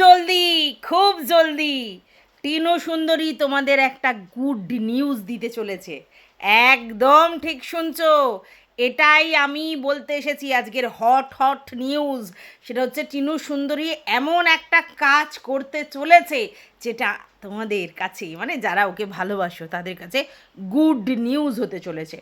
জলদি, খুব জলদি। টিনো সুন্দরী তোমাদের একটা গুড নিউজ দিতে চলেছে। একদম ঠিক শুনছো। এটাই আমি বলতে এসেছি আজকের হট হট নিউজ সেটা হচ্ছে টিনু সুন্দরী এমন একটা কাজ করতে চলেছে, যেটা তোমাদের কাছে মানে যারা ওকে ভালোবাসো, তাদের কাছে গুড নিউজ হতে চলেছে।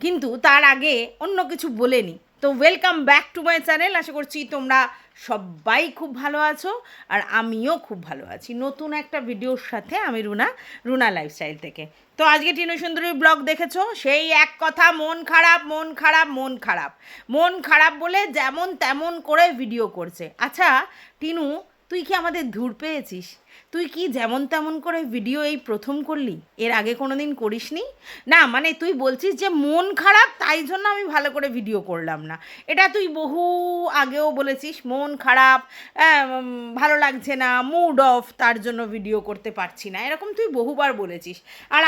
কিন্তু তার আগে অন্য কিছু বলেনি তো welcome back to my channel আশা করছি তোমরা সবাই খুব ভালো আছো আর আমিও খুব ভালো আছি। নতুন একটা ভিডিওর সাথে আমি রুনা রুনা লাইফস্টাইল থেকে। তো আজকে টিনু সুন্দরীর ব্লগ দেখেছ? সেই এক কথা, মন খারাপ মন খারাপ মন খারাপ। মন খারাপ বলে যেমন তেমন করে ভিডিও করছে। আচ্ছা টিনু তুই কি আমাদের ধূর পেয়েছিস? তুই কি যেমন তেমন করে ভিডিও এই প্রথম করলি? এর আগে কোনো দিন করিসনি? না মানে তুই বলছিস যে মন খারাপ, তাই জন্য আমি ভালো করে ভিডিও করলাম না। এটা তুই বহু আগেও বলেছিস, মন খারাপ ভালো লাগছে না মুড অফ তার জন্য ভিডিও করতে পারছি না। এরকম তুই বহুবার বলেছিস। আর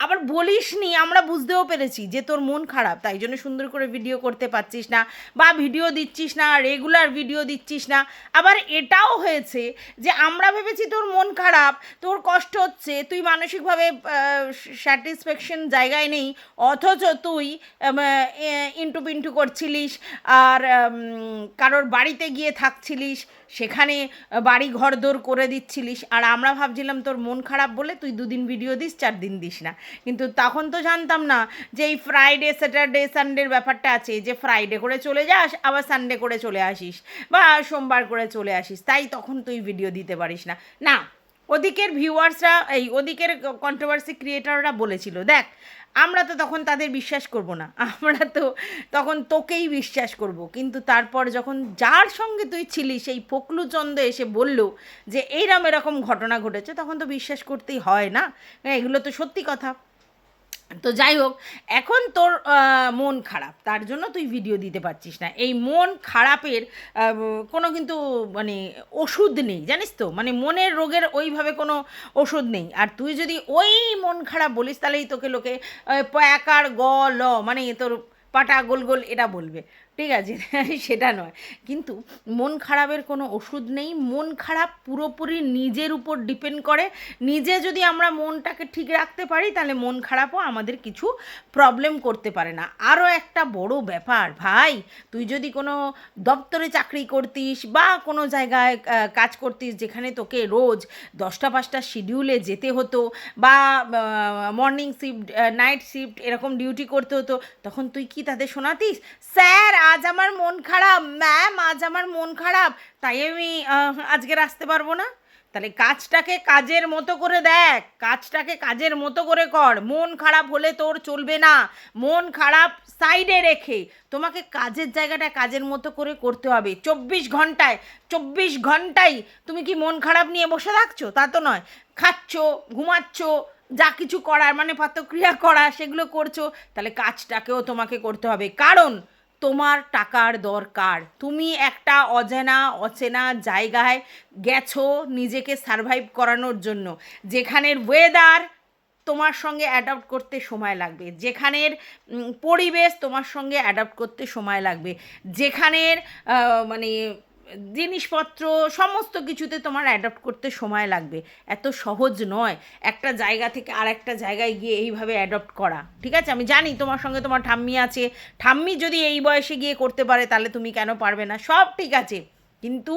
আবার বলিসনি, আমরা বুঝতেও পেরেছি যে তোর মন খারাপ, তাই জন্য সুন্দর করে ভিডিও করতে পারছিস না বা ভিডিও দিচ্ছিস না রেগুলার ভিডিও দিচ্ছিস না। আবার এটাও হয়েছে যে আমরা ভেবেছি তোর মন খারাপ, তোর কষ্ট হচ্ছে, তুই মানসিকভাবে স্যাটিসফ্যাকশন জায়গায় নেই, অথচ তুই ইন্টু পিন্টু করছিলিস আর কারোর বাড়িতে গিয়ে থাকছিলিস, সেখানে বাড়ি ঘর দৌড় করে দিচ্ছিলিস। আর আমরা ভাবছিলাম তোর মন খারাপ বলে তুই দুদিন ভিডিও দিস চার দিন দিস না। কিন্তু তখন তো জানতাম না যে এই ফ্রাইডে স্যাটারডে সানডের ব্যাপারটা আছে। যে ফ্রাইডে করে চলে যাস, আবার সানডে করে চলে আসিস বা সোমবার করে চলে আসিস। তাই তখন তুই ভিডিও দিতে পারিস না। না, ওদিকের ভিউয়ার্সরা এই ওদিকের কন্ট্রোভার্সি ক্রিয়েটাররা বলেছিল, দেখ আমরা তো তখন তাদের বিশ্বাস করব না। আমরা তো তখন তোকেই বিশ্বাস করব। কিন্তু তারপর যখন যার সঙ্গে তুই ছিলি, সেই ফকলুচন্দ এসে বলল যে, এইরম এরকম ঘটনা ঘটেছে, তখন তো বিশ্বাস করতেই হয় না। এগুলো তো সত্যি কথা। তো যাই হোক, এখন তোর মন খারাপ। তার জন্য তুই ভিডিও দিতে পারছিস না। এই মন খারাপের কোনো কিন্তু মানে ওষুধ নেই, জানিস তো? মানে মনের রোগের ওইভাবে কোনো ওষুধ নেই। আর তুই যদি ওই মন খারাপ বলিস, তাহলেই তোকে লোকে প্যাকার গ, ল মানে তোর পাটা গোল গোল এটা বলবে। ঠিক আছে, সেটা নয়। কিন্তু মন খারাপের কোনো ওষুধ নেই, মন খারাপ পুরোপুরি নিজের উপর ডিপেন্ড করে। নিজে যদি আমরা মনটাকে ঠিক রাখতে পারি, তাহলে মন খারাপও আমাদের কিছু প্রবলেম করতে পারে না। আরও একটা বড় ব্যাপার, ভাই, তুই যদি কোনো দপ্তরে চাকরি করতিস বা কোনো জায়গায় কাজ করতিস যেখানে তোকে রোজ দশটা পাঁচটা শিডিউলে যেতে হতো বা মর্নিং শিফট নাইট শিফট এরকম ডিউটি করতে হতো, তখন তুই কি তাদের শোনাতিস? স্যার আজ আমার মন খারাপ ম্যাম আজ আমার মন খারাপ। তাই আমি আহ, আজকের আসতে পারব না। তাহলে কাজটাকে কাজের মতো করে দেখ কাজটাকে কাজের মতো করে কর। মন খারাপ হলে তোর চলবে না। মন খারাপ সাইডে রেখে তোমাকে কাজের জায়গাটা কাজের মতো করে করতে হবে। চব্বিশ ঘন্টায় চব্বিশ ঘন্টায় তুমি কি মন খারাপ নিয়ে বসে থাকছো? তা তো নয়। খাচ্ছ ঘুমাচ্ছ যা কিছু করার মানে পাতক্রিয়া করা সেগুলো করছ তাহলে কাজটাকেও তোমাকে করতে হবে। কারণ তোমার টাকার দরকার। তুমি একটা অজেনা, অচেনা জায়গায় গেছো নিজেকে সারভাইভ করানোর জন্য। যেখানের ওয়েদার তোমার সঙ্গে অ্যাডাপ্ট করতে সময় লাগবে। যেখানের পরিবেশ তোমার সঙ্গে অ্যাডাপ্ট করতে সময় লাগবে। যেখানের মানে জিনিসপত্র, সমস্ত কিছুতে তোমার অ্যাডাপ্ট করতে সময় লাগবে। এত সহজ নয়। একটা জায়গা থেকে আর একটা জায়গায় গিয়ে এইভাবে অ্যাডপ্ট করা। ঠিক আছে? আমি জানি তোমার সঙ্গে তোমার ঠাম্মি আছে। ঠাম্মি যদি এই বয়সে গিয়ে করতে পারে, তাহলে তুমি কেন পারবে না? সব ঠিক আছে। কিন্তু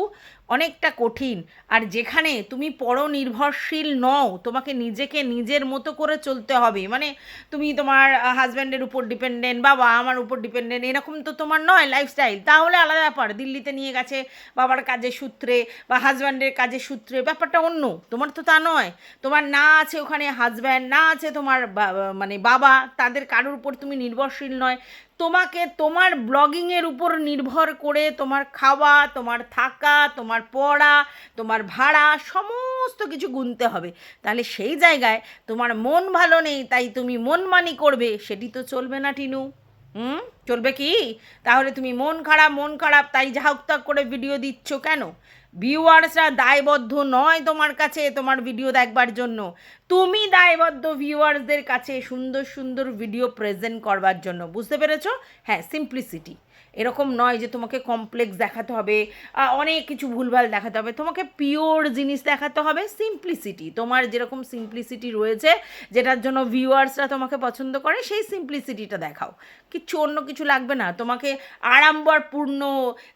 অনেকটা কঠিন। আর যেখানে তুমি পরনির্ভরশীল নও, তোমাকে নিজেকে নিজের মতো করে চলতে হবে। মানে তুমি তোমার হাজব্যান্ডের উপর ডিপেন্ডেন্ট, বাবা আমার উপর ডিপেন্ডেন্ট, এরকম তো তোমার নয় লাইফস্টাইল তাহলে আলাদা ব্যাপার, দিল্লিতে নিয়ে গেছে বাবার কাজের সূত্রে বা হাজব্যান্ডের কাজের সূত্রে, ব্যাপারটা অন্য। তোমার তো তা নয়। তোমার না আছে ওখানে হাজব্যান্ড, না আছে তোমার মানে বাবা, তাদের কারোর উপর তুমি নির্ভরশীল নয়। তোমাকে তোমার ব্লগিংয়ের উপর নির্ভর করে তোমার খাওয়া, তোমার থাকা, তোমার পড়া, তোমার ভাড়া, সমস্ত কিছু গুনতে হবে। তাহলে সেই জায়গায় তোমার মন ভালো নেই, তাই তুমি মন মানি করবে, সেটি তো চলবে না, টিনু। হুম? চলবে কি? তাহলে তুমি মন খারাপ মন খারাপ, তাই ঝাউক তাক করে ভিডিও দিচ্ছ কেন? ভিউয়ার্সরা দায়বদ্ধ নয় তোমার কাছে, তোমার ভিডিও দেখবার জন্য। তুমি দায়বদ্ধ ভিউয়ার্সদের কাছে সুন্দর সুন্দর ভিডিও প্রেজেন্ট করবার জন্য। বুঝতে পেরেছ? হ্যাঁ সিম্পলিসিটি এরকম নয় যে তোমাকে কমপ্লেক্স দেখাতে হবে অনেক কিছু ভুলভাল দেখাতে হবে। তোমাকে পিওর জিনিস দেখাতে হবে সিম্পলিসিটি তোমার যেরকম সিম্পলিসিটি রয়েছে, যেটার জন্য ভিউয়ার্সরা তোমাকে পছন্দ করে, সেই সিম্পলিসিটিটা দেখাও। কিচ্ছু অন্য কিছু লাগবে না। তোমাকে আড়ম্বরপূর্ণ,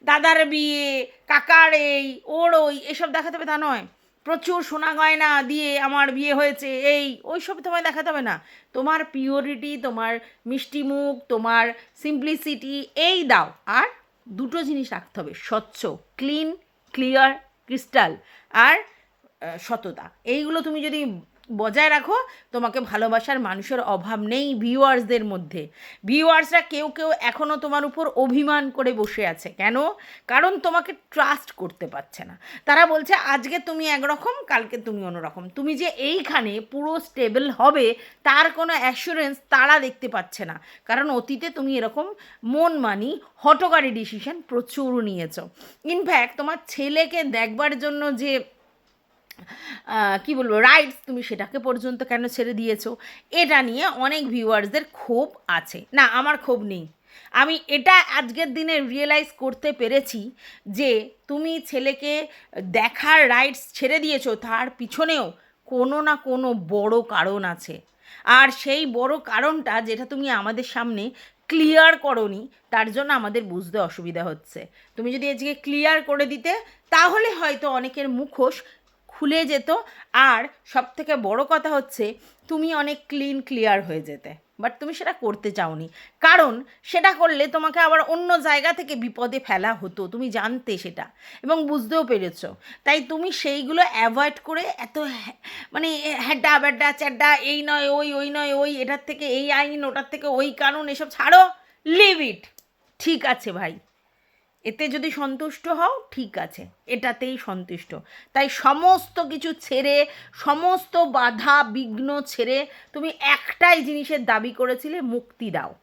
দাদার বিয়ে, কাকার এই, ওর ওই, এসব দেখাতে হবে তা নয়। প্রচুর সোনা গয়না দিয়ে আমার বিয়ে হয়েছে, এই ওই সব তোমায় দেখাতে হবে না। তোমার পিওরিটি তোমার মিষ্টি মুখ, তোমার সিম্পলিসিটি এই দাও। আর দুটো জিনিস রাখতে হবে, স্বচ্ছ ক্লিন ক্লিয়ার ক্রিস্টাল আর সততা। এইগুলো তুমি যদি বজায় রাখো, তোমাকে ভালোবাসার মানুষের অভাব নেই ভিউয়ার্সদের মধ্যে। ভিউয়ার্সরা কেউ কেউ এখনও তোমার উপর অভিমান করে বসে আছে। কেন? কারণ তোমাকে ট্রাস্ট করতে পারছে না। তারা বলছে, আজকে তুমি একরকম, কালকে তুমি অন্যরকম। তুমি যে এইখানে পুরো স্টেবল হবে, তার কোনো অ্যাসুরেন্স তারা দেখতে পাচ্ছে না। কারণ অতীতে তুমি এরকম মন মানি হটকারী ডিসিশন প্রচুর নিয়েছো। ইনফ্যাক্ট তোমার ছেলেকে দেখবার জন্য যে কি বলব রাইটস তুমি সেটাকে পর্যন্ত কেন ছেড়ে দিয়েছ? এটা নিয়ে অনেক ভিউয়ার্সদের ক্ষোভ আছে। না, আমার ক্ষোভ নেই। আমি এটা আজকের দিনে রিয়েলাইজ করতে পেরেছি যে তুমি ছেলেকে দেখার রাইটস ছেড়ে দিয়েছ, তার পিছনেও কোনো না কোনো বড় কারণ আছে। আর সেই বড় কারণটা যেটা তুমি আমাদের সামনে ক্লিয়ার করনি, তার জন্য আমাদের বুঝতে অসুবিধা হচ্ছে। তুমি যদি আজকে ক্লিয়ার করে দিতে, তাহলে হয়তো অনেকের মুখোশ খুলে যেত। আর সব থেকে বড় কথা হচ্ছে, তুমি অনেক ক্লিন ক্লিয়ার হয়ে যেতে। বাট তুমি সেটা করতে চাওনি। কারণ সেটা করলে তোমাকে আবার অন্য জায়গা থেকে বিপদে ফেলা হতো। তুমি জানতে সেটা এবং বুঝতেও পেরেছ। তাই তুমি সেইগুলো অ্যাভয়েড করে এত মানে হ্যাড্ডা, ব্যাড্ডা, চ্যাড্ডা, এই নয়, ওই ওই নয়, ওই, এটার থেকে এই আইন, ওটার থেকে ওই কানুন, এসব ছাড়ো লিভ ইট ঠিক আছে ভাই। এতে যদি সন্তুষ্ট হও, ঠিক আছে, এটাতেই সন্তুষ্ট। তাই সমস্ত কিছু ছেড়ে, সমস্ত বাধা বিঘ্ন ছেড়ে তুমি একটাই জিনিসের দাবি করেছিলে, মুক্তি দাও।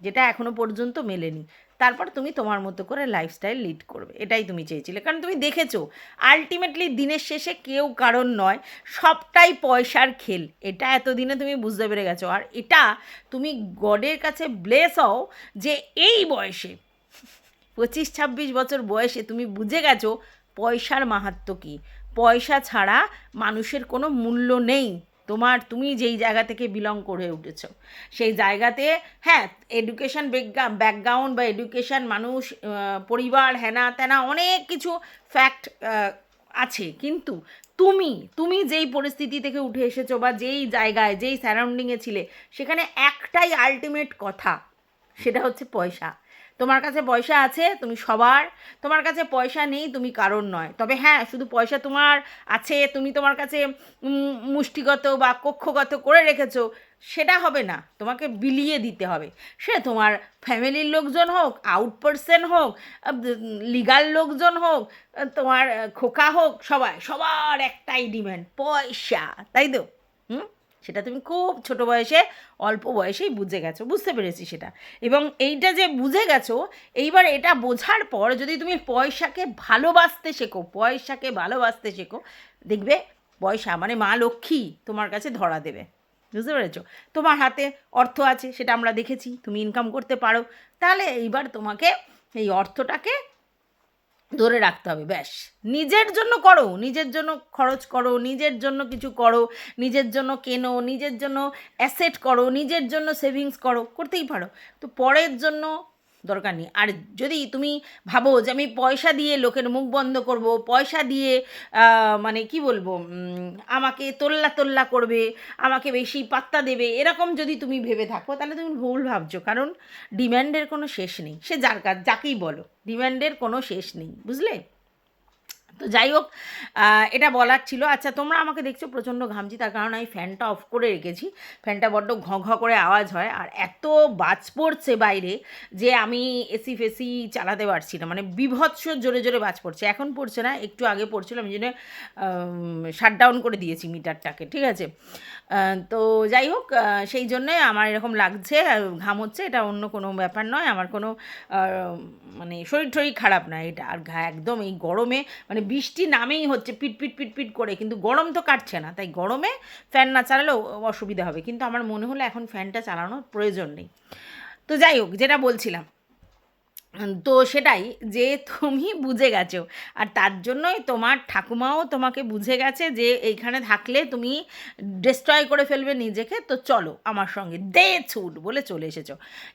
যেটা এখনও পর্যন্ত মেলেনি। তারপর তুমি তোমার মতো করে লাইফস্টাইল লিড করবে। এটাই তুমি চেয়েছিলে। কারণ তুমি দেখেছ আলটিমেটলি দিনের শেষে কেউ কারণ নয়, সবটাই পয়সার খেল। এটা এতদিনে তুমি বুঝতে পেরে গেছো। আর এটা তুমি গডের কাছে ব্লেস হও যে এই বয়সে পঁচিশ ছাব্বিশ বছর বয়সে তুমি বুঝে গেছো পয়সার মাহাত্ম কী। পয়সা ছাড়া মানুষের কোনো মূল্য নেই। তোমার, তুমি যেই জায়গা থেকে বিলং করে উঠেছো। সেই জায়গাতে হ্যাঁ এডুকেশন ব্যাকগ্রাউন্ড বা এডুকেশন মানুষ পরিবার হ্যানা ত্যানা অনেক কিছু ফ্যাক্ট আছে। কিন্তু তুমি তুমি যেই পরিস্থিতি থেকে উঠে এসেছ বা যেই জায়গায়, যেই সারাউন্ডিংয়ে ছিলে, সেখানে একটাই আলটিমেট কথা, সেটা হচ্ছে পয়সা। তোমার কাছে পয়সা আছে, তুমি সবার। তোমার কাছে পয়সা নেই, তুমি কারণ নয়। তবে হ্যাঁ শুধু পয়সা তোমার আছে, তুমি তোমার কাছে মুষ্টিগত বা কক্ষগত করে রেখেছো, সেটা হবে না। তোমাকে বিলিয়ে দিতে হবে। সে তোমার ফ্যামিলির লোকজন হোক, আউট পার্সন হোক লিগাল লোকজন হোক, তোমার খোকা হোক, সবাই, সবার একটাই ডিম্যান্ড পয়সা, তাই তো? হুম? সেটা তুমি খুব ছোট বয়সে, অল্প বয়সেই বুঝে গেছো, বুঝতে পেরেছি সেটা। এবং এইটা যে বুঝে গেছো, এইবার এটা বোঝার পর যদি তুমি পয়সাকে ভালোবাসতে শেখো, পয়সাকে ভালোবাসতে শেখো, দেখবে পয়সা মানে মা লক্ষ্মী তোমার কাছে ধরা দেবে। বুঝতে পেরেছ? তোমার হাতে অর্থ আছে, সেটা আমরা দেখেছি, তুমি ইনকাম করতে পারো। তাহলে এইবার তোমাকে এই অর্থটাকে ধরে রাখতে হবে, ব্যাস। নিজের জন্য করো, নিজের জন্য খরচ করো, নিজের জন্য কিছু করো, নিজের জন্য কেনো, নিজের জন্য অ্যাসেট করো, নিজের জন্য সেভিংস করো, করতেই পারো। তো পরের জন্য দরকার নেই। আর যদি তুমি ভাবো যে আমি পয়সা দিয়ে লোকের মুখ বন্ধ করব, পয়সা দিয়ে মানে কি বলব আমাকে তোল্লা তোল্লা করবে, আমাকে বেশি পাত্তা দেবে, এরকম যদি তুমি ভেবে থাকো, তাহলে তুমি ভুল ভাবছ। কারণ ডিম্যান্ডের কোনো শেষ নেই। সে যার কাজ, যাকেই বলো ডিম্যান্ডের কোনো শেষ নেই। বুঝলে? তো যাই হোক এটা বলার ছিল। আচ্ছা তোমরা আমাকে দেখছ প্রচণ্ড ঘামছি, তার কারণ আমি ফ্যানটা অফ করে রেখেছি। ফ্যানটা বড্ড ঘ ঘ করে আওয়াজ হয়। আর এত বাজ পড়ছে বাইরে যে আমি এসি ফেসি চালাতে পারছি না। মানে বিভৎস জোরে জোরে বাজ পড়ছে। এখন পড়ছে না, একটু আগে পড়ছিল, আমি জন্য শাট ডাউন করে দিয়েছি মিটারটাকে ঠিক আছে? তো যাই হোক সেই জন্যে আমার এরকম লাগছে ঘাম হচ্ছে, এটা অন্য কোনো ব্যাপার নয়। আমার কোনো মানে শরীর টরীর খারাপ না এটা। আর ঘা একদম এই গরমে মানে বৃষ্টি নামেই হচ্ছে পিট পিট পিট পিট করে, কিন্তু গরম তো কাটছে না। তাই গরমে ফ্যান না চালালেও অসুবিধা হবে। কিন্তু আমার মনে হলো এখন ফ্যানটা চালানোর প্রয়োজন নেই। তো যাই হোক, যেটা বলছিলাম তো সেটাই যে তুমি বুঝে গেছো। আর তার জন্যই তোমার ঠাকুমাও তোমাকে বুঝে গেছে যে এইখানে থাকলে তুমি ডিস্ট্রয় করে ফেলবে নিজেকে। তো চলো আমার সঙ্গে দে ছুট বলে চলে এসেছ।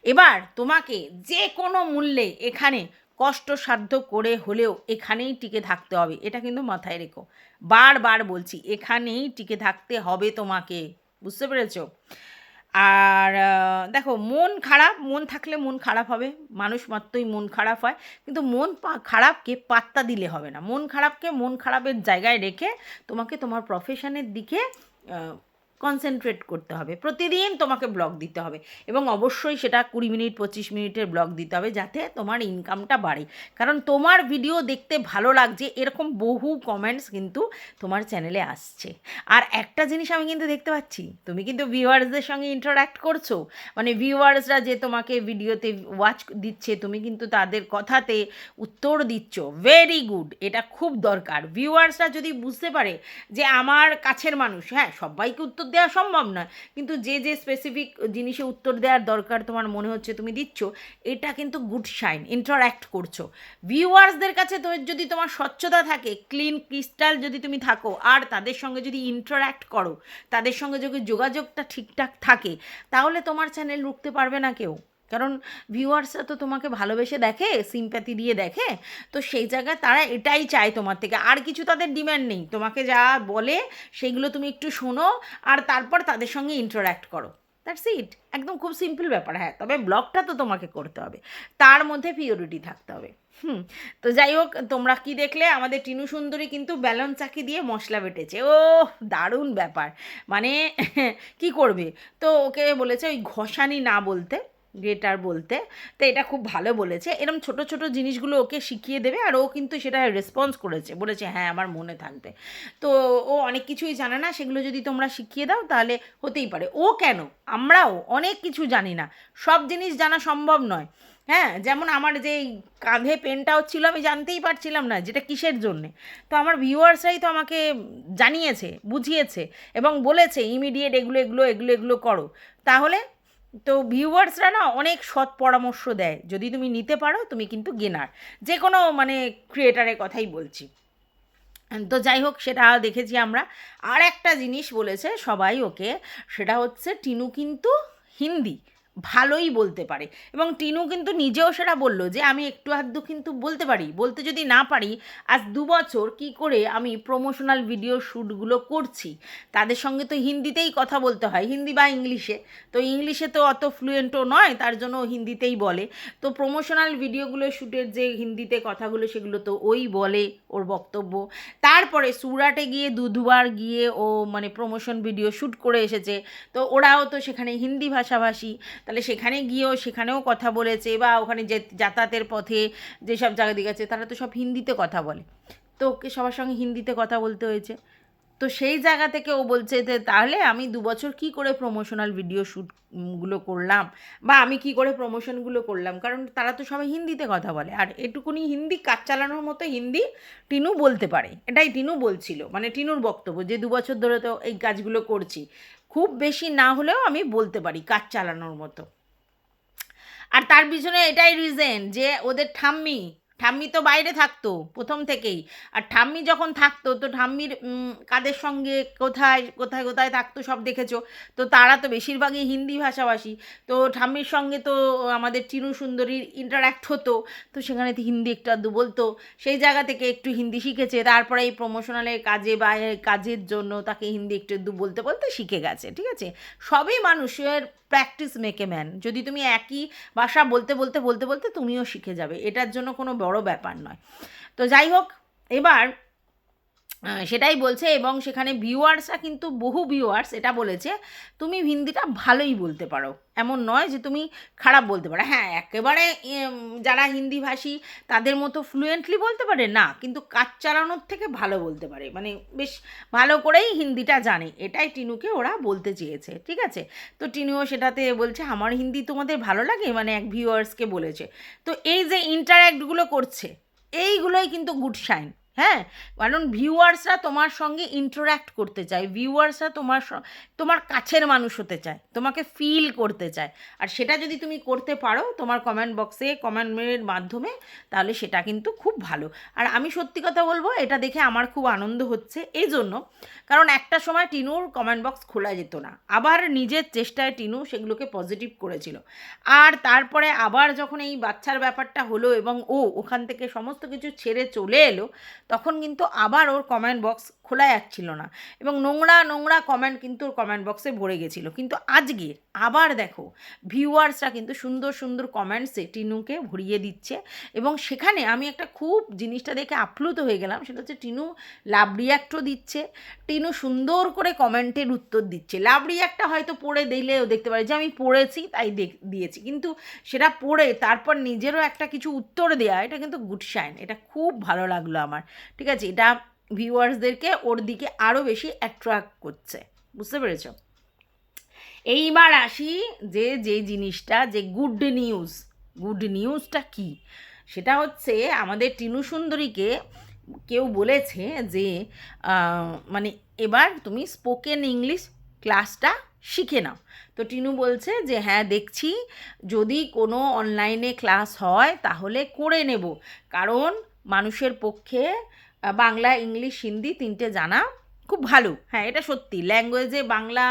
এবার তোমাকে যে কোনো মূল্যে এখানে কষ্টসাধ্য করে হলেও এখানেই টিকে থাকতে হবে, এটা কিন্তু মাথায় রেখো। বারবার বলছি, এখানেই টিকে থাকতে হবে তোমাকে। বুঝতে পেরেছ? আর দেখো, মন খারাপ, মন থাকলে মন খারাপ হবে। মানুষ মাত্রই মন খারাপ হয়। কিন্তু মন খারাপকে পাত্তা দিলে হবে না। মন খারাপকে মন খারাপের জায়গায় রেখে তোমাকে তোমার প্রফেশনের দিকে কনসেন্ট্রেট করতে হবে। প্রতিদিন তোমাকে ব্লগ দিতে হবে এবং অবশ্যই সেটা কুড়ি মিনিট, পঁচিশ মিনিটের ব্লগ দিতে হবে যাতে তোমার ইনকামটা বাড়ে। কারণ তোমার ভিডিও দেখতে ভালো লাগছে, এরকম বহু কমেন্টস কিন্তু তোমার চ্যানেলে আসছে। আর একটা জিনিস আমি কিন্তু দেখতে পাচ্ছি, তুমি কিন্তু ভিউয়ার্সদের সঙ্গে ইন্টারাক্ট করছ। মানে ভিউয়ার্সরা যে তোমাকে ভিডিওতে ওয়াচ দিচ্ছে, তুমি কিন্তু তাদের কথাতে উত্তর দিচ্ছ। ভেরি গুড এটা খুব দরকার। ভিউয়ার্সরা যদি বুঝতে পারে যে আমার কাছের মানুষ হ্যাঁ সবাইকে উত্তর দেওয়া সম্ভব নয়। কিন্তু যে যে স্পেসিফিক জিনিসে উত্তর দেওয়ার দরকার তোমার মনে হচ্ছে তুমি দিচ্ছ, এটা কিন্তু গুড সাইন ইন্টারাক্ট করছ। ভিউয়ার্সদের কাছে যদি তোমার স্বচ্ছতা থাকে ক্লিন ক্রিস্টাল যদি তুমি থাকো, আর তাদের সঙ্গে যদি ইন্টারাক্ট করো, তাদের সঙ্গে যদি যোগাযোগটা ঠিকঠাক থাকে, তাহলে তোমার চ্যানেল রুখতে পারবে না কেউ। কারণ ভিউয়ার্সরা তো তোমাকে ভালোবেসে দেখে সিম্প্যাথি দিয়ে দেখে, তো সেই জায়গায় তারা এটাই চায় তোমার থেকে। আর কিছু তাদের ডিম্যান্ড নেই। তোমাকে যা বলে সেগুলো তুমি একটু শোনো আর তারপর তাদের সঙ্গে ইন্টারাক্ট করো। দ্যাটস ইট একদম খুব সিম্পল ব্যাপার। হ্যাঁ তবে ব্লগটা তো তোমাকে করতে হবে। তার মধ্যে পিওরিটি থাকতে হবে। হুম, তো যাই হোক, তোমরা কি দেখলে? আমাদের টিনু সুন্দরী কিন্তু ব্যালন চাকি দিয়ে মশলা বেটেছে। ও দারুণ ব্যাপার। মানে কি করবে? তো ওকে বলেছে ওই ঘষানি না বলতে। গ্রেটার বলতে। তো এটা খুব ভালো বলেছে। এরম ছোট ছোট জিনিসগুলো ওকে শিখিয়ে দেবে আর ও কিন্তু সেটা রেসপন্স করেছে। বলেছে হ্যাঁ আমার মনে থাকবে। তো ও অনেক কিছুই জানে না। সেগুলো যদি তোমরা শিখিয়ে দাও তাহলে হতেই পারে। ও কেন? আমরাও অনেক কিছু জানি না। সব জিনিস জানা সম্ভব নয়। হ্যাঁ যেমন আমার যে কাঁধে পেনটা হচ্ছিল আমি জানতেই পারছিলাম না যেটা কিসের জন্যে। তো আমার ভিউয়ার্সরাই তো আমাকে জানিয়েছে, বুঝিয়েছে এবং বলেছে, ইমিডিয়েট এগুলো এগুলো এগুলো এগুলো করো। তাহলে তো ভিউয়ার্সরা না অনেক সৎ পরামর্শ দেয়। যদি তুমি নিতে পারো, তুমি কিন্তু গেনার। যে কোনো মানে ক্রিয়েটারের কথাই বলছি। তো যাই হোক, সেটা দেখেছি আমরা। আর একটা জিনিস বলেছে সবাই ওকে, সেটা হচ্ছে টিনু কিন্তু হিন্দি। ভালোই বলতে পারে। এবং টিনু কিন্তু নিজেও সেটা বলল যে, আমি একটু আধটু কিন্তু বলতে পারি। বলতে যদি না পারি, আজ দু বছর কি করে আমি প্রমোশনাল ভিডিও শ্যুটগুলো করছি? তাদের সঙ্গে তো হিন্দিতেই কথা বলতে হয়, হিন্দি বা ইংলিশে। তো ইংলিশে তো অত ফ্লুয়েন্টও নয়, তার জন্য হিন্দিতেই বলে। তো প্রমোশনাল ভিডিওগুলো শ্যুটের যে হিন্দিতে কথাগুলো, সেগুলো তো ওই বলে ওর বক্তব্য। তারপরে সুরাটে গিয়ে দু দুবার গিয়ে ও মানে প্রমোশন ভিডিও শ্যুট করে এসেছে। তো ওরাও তো সেখানে হিন্দি ভাষাভাষী। তাহলে সেখানে গিয়েও সেখানেও কথা বলেছে বা ওখানে যে যাতায়াতের পথে যেসব জায়গা দিকে আছে, তারা তো সব হিন্দিতে কথা বলে। তো ওকে সবার সঙ্গে হিন্দিতে কথা বলতে হয়েছে। তো সেই জায়গা থেকে ও বলছে যে, তাহলে আমি দু বছর কী করে প্রমোশনাল ভিডিও শ্যুটগুলো করলাম? বা আমি কি করে প্রমোশনগুলো করলাম? কারণ তারা তো সবাই হিন্দিতে কথা বলে। আর এটুকুনি হিন্দি কাজ চালানোর মতো হিন্দি টিনু বলতে পারে। এটাই টিনু বলছিল। মানে টিনুর বক্তব্য যে, দু বছর ধরে তো এই কাজগুলো করছি। খুব বেশি না হলেও আমি বলতে পারি কাজ চালানোর মতো। আর তার পিছনে এটাই রিজেন যে ওদের ঠাম্মি ঠাম্মি তো বাইরে থাকতো প্রথম থেকেই। আর ঠাম্মি যখন থাকতো, তো ঠাম্মির কাদের সঙ্গে কোথায় কোথায় কোথায় থাকতো সব দেখেছ? তো তারা তো বেশিরভাগই হিন্দি ভাষাভাষী। তো ঠাম্মির সঙ্গে তো আমাদের চিনু সুন্দরীর ইন্টারাক্ট হতো। তো সেখানে হিন্দি একটু আধটু বলতো। সেই জায়গা থেকে একটু হিন্দি শিখেছে। তারপরে এই প্রমোশনালের কাজে বা কাজের জন্য তাকে হিন্দি একটু আধটু বলতে বলতে শিখে গেছে, ঠিক আছে? সবই মানুষের প্র্যাকটিস মেকে ম্যান যদি তুমি একই ভাষা বলতে বলতে বলতে বলতে তুমিও শিখে যাবে। এটার জন্য কোনো বড় ব্যাপার নয়। তো যাই হোক এবার সেটাই বলছে এবং সেখানে ভিউয়ার্সরা কিন্তু বহু ভিউয়ার্স এটা বলেছে, তুমি হিন্দিটা ভালোই বলতে পারো। এমন নয় যে তুমি খারাপ বলতে পারো। হ্যাঁ একেবারে যারা হিন্দিভাষী তাদের মতো ফ্লুয়েন্টলি বলতে পারে? না, কিন্তু কাজ চালানোর থেকে ভালো বলতে পারে। মানে বেশ ভালো করেই হিন্দিটা জানে। এটাই টিনুকে ওরা বলতে চেয়েছে, ঠিক আছে? তো টিনুও সেটাতে বলছে, আমার হিন্দি তোমাদের ভালো লাগে? মানে এক ভিউয়ার্সকে বলেছে। তো এই যে ইন্টারাক্টগুলো করছে, এইগুলোই কিন্তু গুড সাইন হ্যাঁ? কারণ ভিউয়ার্সরা তোমার সঙ্গে ইন্টারাক্ট করতে চায়। ভিউয়ার্সরা তোমার তোমার কাছের মানুষ হতে চায়, তোমাকে ফিল করতে চায়। আর সেটা যদি তুমি করতে পারো, তোমার কমেন্ট বক্সে কমেন্টের মাধ্যমে, তাহলে সেটা কিন্তু খুব ভালো। আর আমি সত্যি কথা বলব, এটা দেখে আমার খুব আনন্দ হচ্ছে। এই জন্য কারণ একটা সময় টিনুর কমেন্ট বক্স খোলা যেত না। আবার নিজের চেষ্টায় টিনু সেগুলোকে পজিটিভ করেছিল। আর তারপরে আবার যখন এই বাচ্চার ব্যাপারটা হলো এবং ও ওখান থেকে সমস্ত কিছু ছেড়ে চলে এলো তখন কিন্তু আবার ওর কমেন্ট বক্স খোলা যাচ্ছিল না। এবং নোংরা নোংরা কমেন্ট কিন্তু কমেন্ট বক্সে ভরে গেছিল। কিন্তু আজকে আবার দেখো ভিউয়ার্সরা কিন্তু সুন্দর সুন্দর কমেন্টসে টিনুকে ভরিয়ে দিচ্ছে। এবং সেখানে আমি একটা খুব জিনিসটা দেখে আপ্লুত হয়ে গেলাম, সেটা হচ্ছে টিনু লাভ রিয়াক্টও দিচ্ছে। টিনু সুন্দর করে কমেন্টের উত্তর দিচ্ছে। লাভ রিয়াক্টটা হয়তো পড়ে দিলেও দেখতে পারে যে আমি পড়েছি, তাই দিয়েছি। কিন্তু সেটা পড়ে তারপর নিজেরও একটা কিছু উত্তর দেওয়া এটা কিন্তু গুড সাইন এটা খুব ভালো লাগল আমার। ঠিক আছে, এটা ভিউয়ার্সদেরকে ওর দিকে আরও বেশি অ্যাট্রাক্ট করছে। বুঝতে পেরেছ? এইবার আসি যে যে জিনিসটা, যে গুড নিউজ গুড নিউজটা কি? সেটা হচ্ছে আমাদের টিনু সুন্দরীকে কেউ বলেছে যে মানে এবার তুমি স্পোকেন ইংলিশ ক্লাসটা শিখে নাও। তো টিনু বলছে যে হ্যাঁ দেখছি। যদি কোনো অনলাইনে ক্লাস হয়, তাহলে করে নেব। কারণ মানুষের পক্ষে বাংলা, ইংলিশ, হিন্দি তিনটে জানা খুব ভালো। হ্যাঁ এটা সত্যি। ল্যাঙ্গুয়েজে বাংলা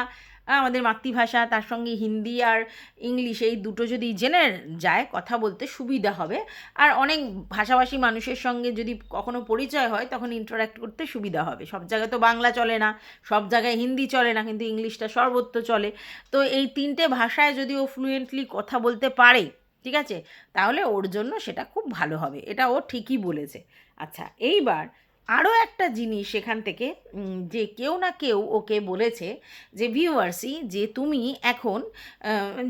আমাদের মাতৃভাষা, তার সঙ্গে হিন্দি আর ইংলিশ এই দুটো যদি জেনে যায়, কথা বলতে সুবিধা হবে। আর অনেক ভাষাভাষী মানুষের সঙ্গে যদি কখনো পরিচয় হয়, তখন ইন্টারাক্ট করতে সুবিধা হবে। সব জায়গায় তো বাংলা চলে না, সব জায়গায় হিন্দি চলে না, কিন্তু ইংলিশটা সর্বত্র চলে। তো এই তিনটে ভাষায় যদি ও ফ্লুয়েন্টলি কথা বলতে পারে, ঠিক আছে? তাহলে ওর জন্য সেটা খুব ভালো হবে। এটা ও ঠিকই বলেছে। আচ্ছা এইবার আরও একটা জিনিস এখান থেকে যে কেউ না কেউ ওকে বলেছে যে, ভিউয়ার্সি, যে তুমি এখন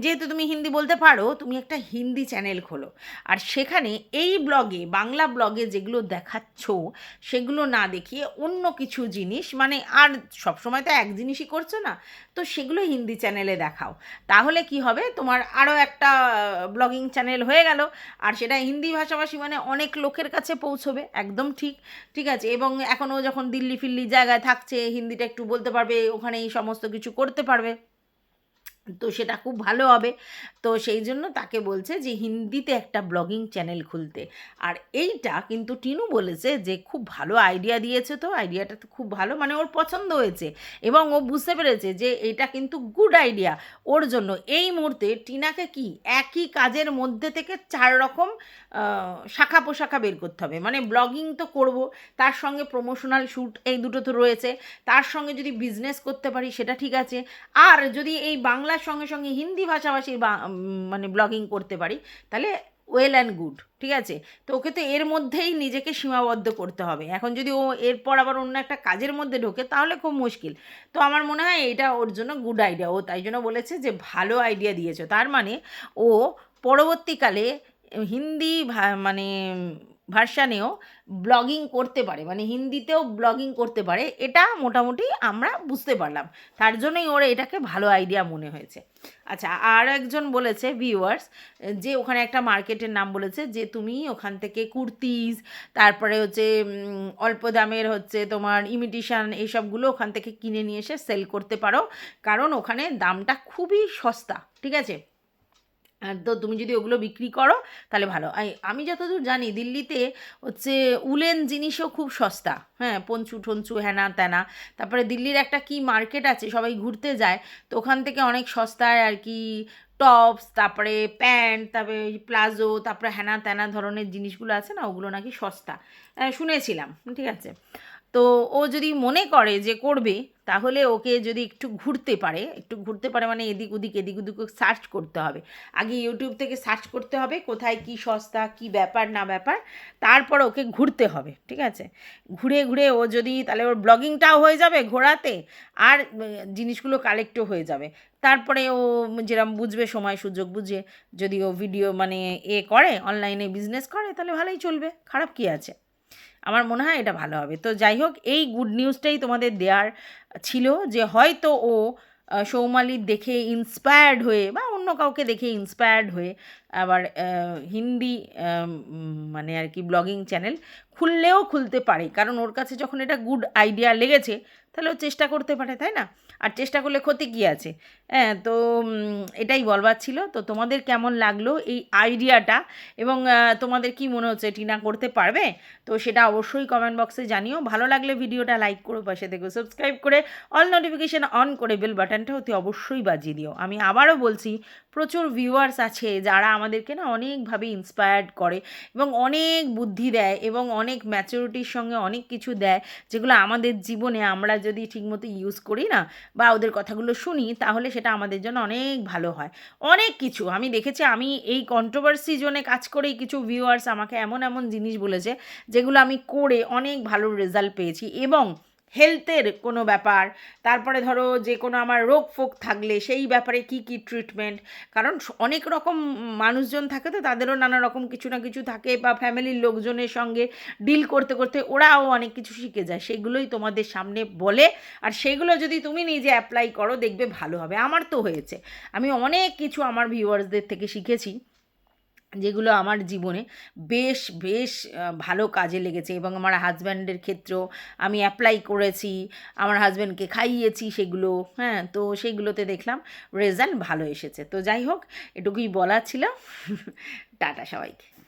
যেহেতু তুমি হিন্দি বলতে পারো, তুমি একটা হিন্দি চ্যানেল খোলো। আর সেখানে এই ব্লগে, বাংলা ব্লগে যেগুলো দেখাচ্ছ, সেগুলো না দেখিয়ে অন্য কিছু জিনিস মানে আর সবসময় তো এক জিনিসই করছ না, তো সেগুলো হিন্দি চ্যানেলে দেখাও। তাহলে কি হবে? তোমার আরও একটা ব্লগিং চ্যানেল হয়ে গেল। আর সেটা হিন্দি ভাষাভাষী মানে অনেক লোকের কাছে পৌঁছবে, একদম ঠিক। ঠিক আছে? এবং এখনও যখন দিল্লি ফিল্লি জায়গায় থাকছে, হিন্দিটা একটু বলতে পারবে, ওখানেই সমস্ত কিছু করতে পারবে। তো সেটা খুব ভালো হবে। তো সেই জন্য তাকে বলছে যে, হিন্দিতে একটা ব্লগিং চ্যানেল খুলতে। আর এইটা কিন্তু টিনু বলেছে যে, খুব ভালো আইডিয়া দিয়েছে তো, আইডিয়াটা তো খুব ভালো মানে ওর পছন্দ হয়েছে। এবং ও বুঝতে পেরেছে যে, এটা কিন্তু গুড আইডিয়া ওর জন্য এই মুহূর্তে টিনাকে কি, একই কাজের মধ্যে থেকে চার রকম শাখা পোশাখা বের করতে হবে। মানে ব্লগিং তো করব, তার সঙ্গে প্রমোশনাল শ্যুট এই দুটো তো রয়েছে। তার সঙ্গে যদি বিজনেস করতে পারি, সেটা ঠিক আছে। আর যদি এই বাংলার সঙ্গে সঙ্গে হিন্দি ভাষাভাষীর বা- মানে ব্লগিং করতে পারি, তাহলে ওয়েল অ্যান্ড গুড ঠিক আছে? তো ওকে তো এর মধ্যেই নিজেকে সীমাবদ্ধ করতে হবে। এখন যদি ও এরপর আবার অন্য একটা কাজের মধ্যে ঢোকে, তাহলে খুব মুশকিল। তো আমার মনে হয় এটা ওর জন্য গুড আইডিয়া ও তাই জন্য বলেছে যে, ভালো আইডিয়া দিয়েছ। তার মানে ও পরবর্তীকালে হিন্দি মানে ভার্সানেও ব্লগিং করতে পারে মানে হিন্দিতেও ব্লগিং করতে পারে, এটা মোটামুটি আমরা বুঝতে পারলাম। তার জন্যই ওর এটাকে ভালো আইডিয়া মনে হয়েছে। আচ্ছা আর একজন বলেছে ভিউয়ার্স যে ওখানে একটা মার্কেটের নাম বলেছে যে তুমি ওখান থেকে কুর্তিজ তারপরে হচ্ছে অল্প দামের হচ্ছে তোমার ইমিটেশন এইসবগুলো ওখান থেকে কিনে নিয়ে এসে সেল করতে পারো। কারণ ওখানে দামটা খুবই সস্তা, ঠিক আছে? তো তুমি যদি ওগুলো বিক্রি করো, তাহলে ভালো। আমি যতদূর জানি দিল্লিতে হচ্ছে উলেন জিনিসও খুব সস্তা। হ্যাঁ পঞ্চু ঠঞ্চু হ্যানা ত্যানা তারপরে দিল্লির একটা কি মার্কেট আছে, সবাই ঘুরতে যায়, তো ওখান থেকে অনেক সস্তায় আর কি টপস, তারপরে প্যান্ট, তারপরে প্লাজো, তারপরে হ্যানা ত্যানা ধরনের জিনিসগুলো আছে না, ওগুলো নাকি সস্তা। শুনেছিলাম, ঠিক আছে। তো ও যদি মনে করে যে করবে, তাহলে ওকে যদি একটু ঘুরতে পারে, একটু ঘুরতে পারে মানে এদিক ওদিক এদিক ওদিক সার্চ করতে হবে। আগে ইউটিউব থেকে সার্চ করতে হবে কোথায় কি সস্তা, কি ব্যাপার, না ব্যাপার, তারপর ওকে ঘুরতে হবে, ঠিক আছে? ঘুরে ঘুরে ও যদি, তাহলে ওর ব্লগিংটাও হয়ে যাবে ঘোরাতে, আর জিনিসগুলো কালেক্টও হয়ে যাবে। তারপরে ও যেরকম বুঝবে, সময় সুযোগ বুঝে, যদি ও ভিডিও মানে এ করে অনলাইনে বিজনেস করে, তাহলে ভালোই চলবে, খারাপ কি আছে? আমার মনে হয় এটা ভালো হবে। তো যাই হোক এই গুড নিউজটাই তোমাদের দেওয়ার ছিল যে হয়তো ও সৌমালি সৌমালির দেখে ইন্সপায়ার্ড হয়ে বা অন্য কাউকে দেখে ইন্সপায়ার্ড হয়ে আবার হিন্দি মানে আর কি ব্লগিং চ্যানেল খুললেও খুলতে পারে। কারণ ওর কাছে যখন এটা গুড আইডিয়া লেগেছে, তাহলে ও চেষ্টা করতে পারে, তাই না? আর চেষ্টা করলে ক্ষতি কী আছে? হ্যাঁ তো এটাই বলবার ছিল। তো তোমাদের কেমন লাগল এই আইডিয়াটা? এবং তোমাদের কি মনে হচ্ছে টিনা করতে পারবে? তো সেটা অবশ্যই কমেন্ট বক্সে জানিও। ভালো লাগলে ভিডিওটা লাইক করো পাশে দেখো সাবস্ক্রাইব করে অল নোটিফিকেশান অন করে বেল বাটনটা অতি অবশ্যই বাজিয়ে দিও। আমি আবারও বলছি, প্রচুর ভিউয়ার্স আছে যারা আমাদেরকে না অনেকভাবে ইন্সপায়ার্ড করে এবং অনেক বুদ্ধি দেয় এবং অনেক ম্যাচুরিটির সঙ্গে অনেক কিছু দেয় যেগুলো আমাদের জীবনে আমরা যদি ঠিকমতো ইউজ করি না বা ওদের কথাগুলো শুনি, তাহলে সেটা আমাদের জন্য অনেক ভালো হয়। অনেক কিছু। আমি দেখেছি, আমি এই কন্ট্রোভার্সি জোনে কাজ করেই কিছু ভিউয়ার্স আমাকে এমন এমন জিনিস বলেছে, যেগুলো আমি করে অনেক ভালো রেজাল্ট পেয়েছি। এবং হেলথের কোনো ব্যাপার, তারপরে ধরো যে কোনো আমার রোগ ফোক থাকলে সেই ব্যাপারে কি কি ট্রিটমেন্ট কারণ অনেক রকম মানুষজন থাকে তো, তাদেরও নানা রকম কিছু না কিছু থাকে বা ফ্যামিলির লোকজনের সঙ্গে ডিল করতে করতে ওরাও অনেক কিছু শিখে যায়। সেগুলোই তোমাদের সামনে বলে, আর সেগুলো যদি তুমি নিজে অ্যাপ্লাই করো, দেখবে ভালো হবে। আমার তো হয়েছে। আমি অনেক কিছু আমার ভিউয়ার্সদের থেকে শিখেছি। যেগুলো আমার জীবনে বেশ বেশ ভালো কাজে লেগেছে এবং আমার হাজব্যান্ডের ক্ষেত্রেও আমি অ্যাপ্লাই করেছি, আমার হাজব্যান্ডকে খাইয়েছি সেগুলো হ্যাঁ তো সেগুলোতে দেখলাম রেজাল্ট ভালো এসেছে। তো যাই হোক, এটুকুই বলা ছিল। টাটা সবাইকে।